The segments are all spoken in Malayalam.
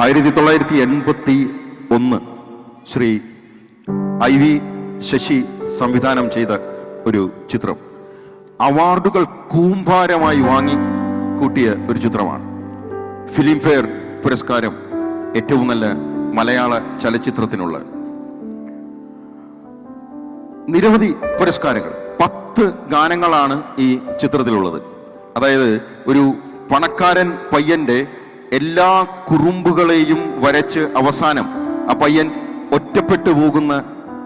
ആയിരത്തി തൊള്ളായിരത്തി എൺപത്തി ഒന്ന് ശ്രീ ഐ വി ശശി സംവിധാനം ചെയ്ത ഒരു ചിത്രം. അവാർഡുകൾ കൂമ്പാരമായി വാങ്ങി കൂട്ടിയ ഒരു ചിത്രമാണ്. ഫിലിം ഫെയർ പുരസ്കാരം ഏറ്റവും നല്ല മലയാള ചലച്ചിത്രത്തിനുള്ള. നിരവധി പുരസ്കാരങ്ങൾ പത്ത് ഗാനങ്ങളാണ് ഈ ചിത്രത്തിലുള്ളത്. അതായത് ഒരു പണക്കാരൻ പയ്യന്റെ എല്ലാ കുറുമ്പുകളെയും വരച്ച് അവസാനം ആ പയ്യൻ ഒറ്റപ്പെട്ടു പോകുന്ന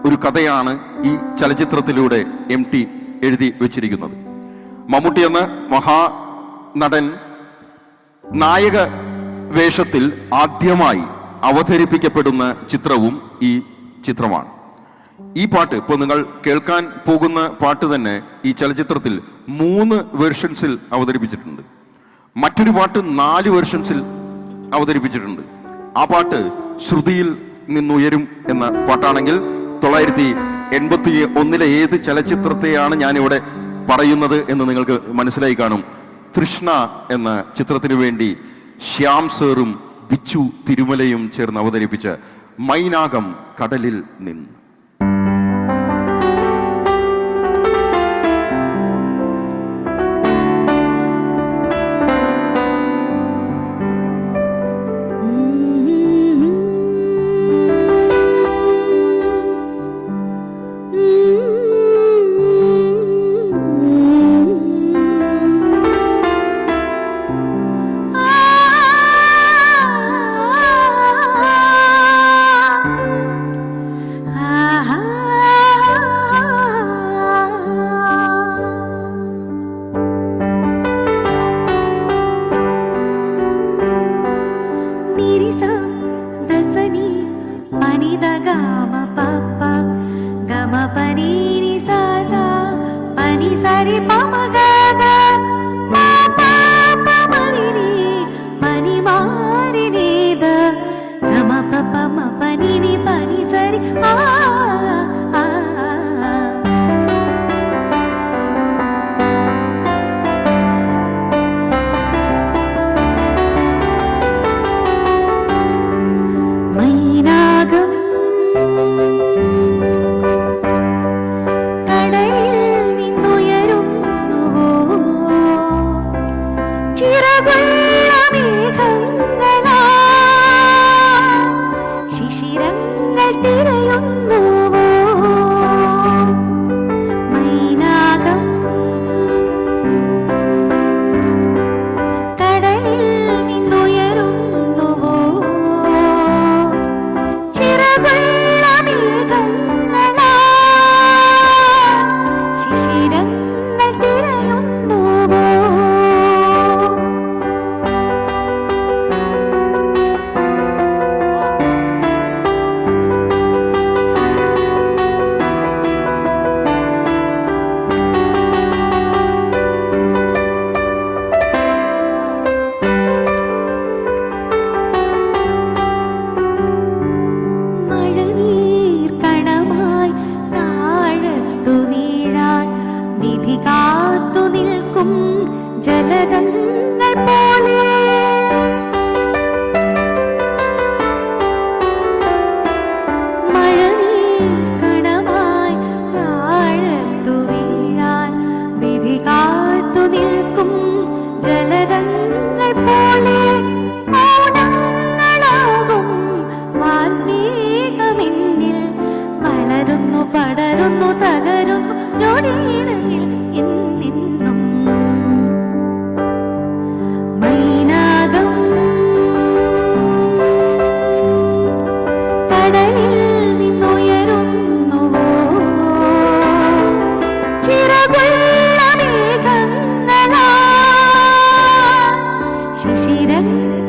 ഒരു കഥയാണ് ഈ ചലച്ചിത്രത്തിലൂടെ എം ടി എഴുതി വെച്ചിരിക്കുന്നത്. മമ്മൂട്ടി എന്ന മഹാ നടൻ നായക വേഷത്തിൽ ആദ്യമായി അവതരിപ്പിക്കപ്പെടുന്ന ചിത്രവും ഈ ചിത്രമാണ്. ഈ പാട്ട് ഇപ്പോൾ നിങ്ങൾ കേൾക്കാൻ പോകുന്ന പാട്ട് തന്നെ ഈ ചലച്ചിത്രത്തിൽ മൂന്ന് വേർഷൻസിൽ അവതരിപ്പിച്ചിട്ടുണ്ട്. മറ്റൊരു പാട്ട് നാല് വേർഷൻസിൽ അവതരിപ്പിച്ചിട്ടുണ്ട്. ആ പാട്ട് ശ്രുതിയിൽ നിന്നുയരും എന്ന പാട്ടാണെങ്കിൽ തൊള്ളായിരത്തി എൺപത്തി ഒന്നിലെ ഏത് ചലച്ചിത്രത്തെയാണ് ഞാനിവിടെ പറയുന്നത് എന്ന് നിങ്ങൾക്ക് മനസ്സിലായി കാണും. തൃഷ്ണ എന്ന ചിത്രത്തിനു വേണ്ടി ശ്യാം സേറും ബിച്ചു തിരുമലയും ചേർന്ന് അവതരിപ്പിച്ച മൈനാകം കടലിൽ നിന്ന്. సరి పమగా ശിശിരങ്ങൾ